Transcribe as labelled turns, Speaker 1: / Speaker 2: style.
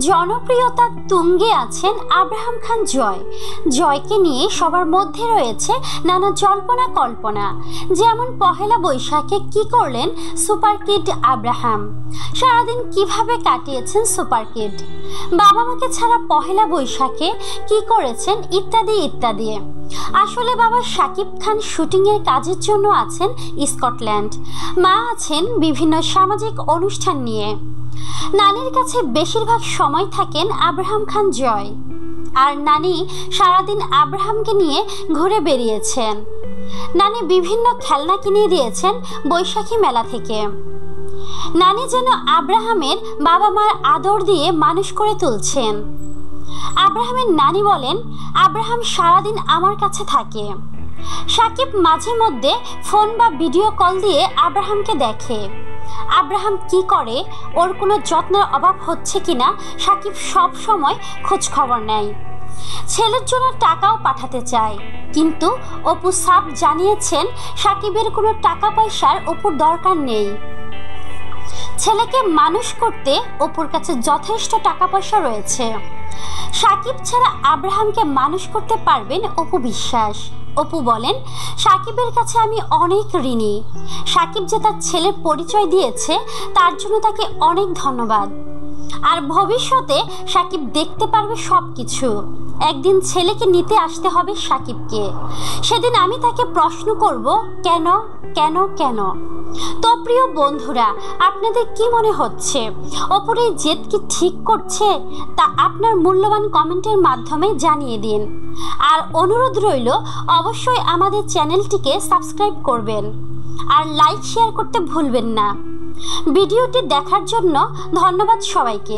Speaker 1: জনপ্রিয়তার তুঙ্গে আছেন আব্রাহাম খান জয়। জয়কে নিয়ে সবার মধ্যে রয়েছে নানা জল্পনা কল্পনা। যেমন পহেলা বৈশাখে কি করলেন সুপার কিড আব্রাহাম? সারাদিন কীভাবে কাটিয়েছেন সুপার কিড বাবা মাকে ছাড়া পহেলা বৈশাখে কি করেছেন ইত্যাদি ইত্যাদি। আসলে বাবা শাকিব খান শুটিংয়ের কাজের জন্য আছেন স্কটল্যান্ড। মা আছেন বিভিন্ন সামাজিক অনুষ্ঠান নিয়ে। নানির কাছে বেশিরভাগ সময় থাকেন আব্রাহাম খান জয়। আর নানি সারাদিন আব্রাহামকে নিয়ে ঘুরে বেরিয়েছেন নানি বিভিন্ন খেলনা কিনে দিয়েছেন বৈশাখী মেলা থেকে। নানি যেন আব্রাহামের বাবা মার আদর দিয়ে মানুষ করে তুলছেন। আব্রাহামের নানি বলেন, আব্রাহাম সারাদিন আমার কাছে থাকে। সাকিব মাঝে মধ্যে ফোন বা ভিডিও কল দিয়ে আব্রাহামকে দেখে। আব্রাহাম কি করে? ওর কোনো যত্নের অভাব হচ্ছে কিনা? সাকিব সব সময় খোঁজ খবর নেয়। ছেলের জন্য টাকাও পাঠাতে চায়। কিন্তু অপু সাপ জানিয়েছেন, সাকিবের কোনো টাকা পয়সার অপুর দরকার নেই। ছেলেকে মানুষ করতে অপুর কাছে যথেষ্ট টাকা পয়সা রয়েছে। সাকিব ছাড়া আব্রাহামকে মানুষ করতে পারবেন অপু বিশ্বাস। অপু বলেন, সাকিবের কাছে আমি অনেক ঋণী। সাকিব যে তার ছেলের পরিচয় দিয়েছে, তার জন্য তাকে অনেক ধন্যবাদ। আর ভবিষ্যতে সাকিব দেখতে পারবে সব কিছু একদিন ছেলেকে নিতে আসতে হবে সাকিবকে। সেদিন আমি তাকে প্রশ্ন করব, কেন কেন কেন? তো প্রিয় বন্ধুরা, আপনাদের কি মনে হচ্ছে? ওপরে জেদ কি ঠিক করছে? তা আপনার মূল্যবান কমেন্টের মাধ্যমে জানিয়ে দিন। আর অনুরোধ রইল, অবশ্যই আমাদের চ্যানেলটিকে সাবস্ক্রাইব করবেন। আর লাইক, শেয়ার করতে ভুলবেন না। ভিডিওটি দেখার জন্য ধন্যবাদ সবাইকে।